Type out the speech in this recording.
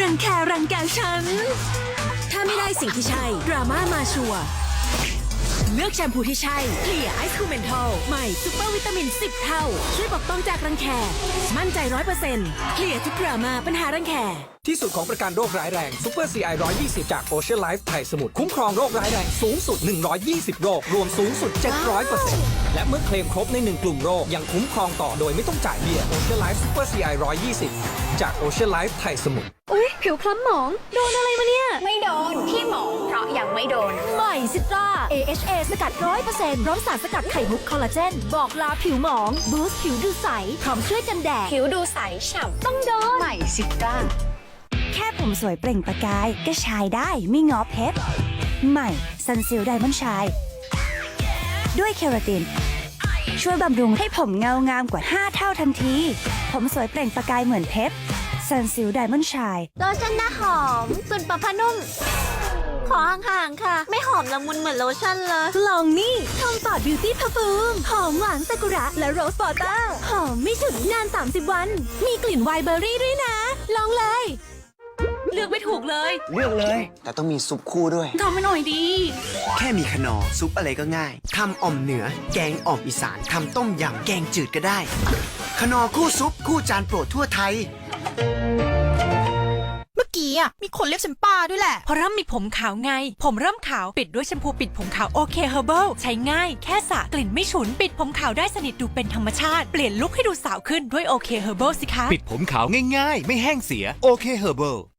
รังแครังแกฉัน ถ้าไม่ได้สิ่งที่ใช่ ดราม่ามาชัวร์ เลือกแชมพูที่ใช่เคลียร์ไอซ์คูเมนทอลใหม่ซุปเปอร์วิตามิน 10 เท่า ช่วยปกป้องจากรังแค มั่นใจ100%เคลียร์ทุกดราม่าปัญหารังแค ที่สุดของประกันโรคร้ายแรง Super CI 120จาก Ocean Life ไทยสมุทรคุ้มครองโรคร้ายแรงสูงสุด 120 โรค รวมสูงสุด 700%และเมื่อเคลมครบใน 1 กลุ่มโรค ยังคุ้มครองต่อโดยไม่ต้องจ่ายเบี้ย Ocean Life Super CI 120จาก Ocean Life ไทยสมุทรอุ๊ยผิวคล้ำหมอง โดนอะไรมาเนี่ย ไม่โดนที่หมองเพราะยังไม่โดนใหม่ ซิตรา AHA สกัดร้อยเปอร์เซ็นต์พร้อมสารสกัดไข่มุกคอลลาเจน บอกลาผิวหมอง บูสต์ผิวดูใส พร้อมช่วยกันแดด ผิวดูใสฉ่ำต้องโดนใหม่ซิตราแค่ผมสวยเปล่งประกาย ก็ชายได้ไม่งอเพชรใหม่ซันซิลไดมอนชาย ด้วยเคราติน ช่วยบำรุงให้ผมเงางามกว่า 5 เท่าทันที ผมสวยเปล่งประกายเหมือนเพชรซันซิลไดมอนชายโลชั่นหน้าหอมส่วนปะพนุ่มขอห่างๆค่ะไม่ห อมละมุนเหมือนโลชั่นเลย ลองนี่ทองปอดบิวตี้พ r ฟูมหอมหวานซากุระและโรสวอเตอร์หอมไม่ฉุนนาน 30 วัน มีกลิ่นไวน์เบอร์รี่ด้วยนะ ลองเลย เลือกไม่ถูกเลยเลือกเลย แต่ต้องมีซุปคู่ด้วย ทำมาหน่อยดี แค่มีขนอซุปอะไรก็ง่าย ทำอ่อมเหนือ แกงอ่อมอีสาน ทำต้มยำ แกงจืดก็ได้ ขนอคู่ซุป คู่จานโปรดทั่วไทย เมื่อกี้อะมีคนเรียกฉันป้าด้วยแหละ เพราะเริ่มมีผมขาวไง ผมเริ่มขาวปิดด้วยแชมพูปิดผมขาวโอเคเฮอร์เบิลใช้ง่ายแค่สระกลิ่นไม่ฉุน ปิดผมขาวได้สนิทดูเป็นธรรมชาติ เปลี่ยนลุคให้ดูสาวขึ้นด้วยโอเคเฮอร์เบิลสิคะ ปิดผมขาวง่ายๆ ไม่แห้งเสียโอเคเฮอร์เบิล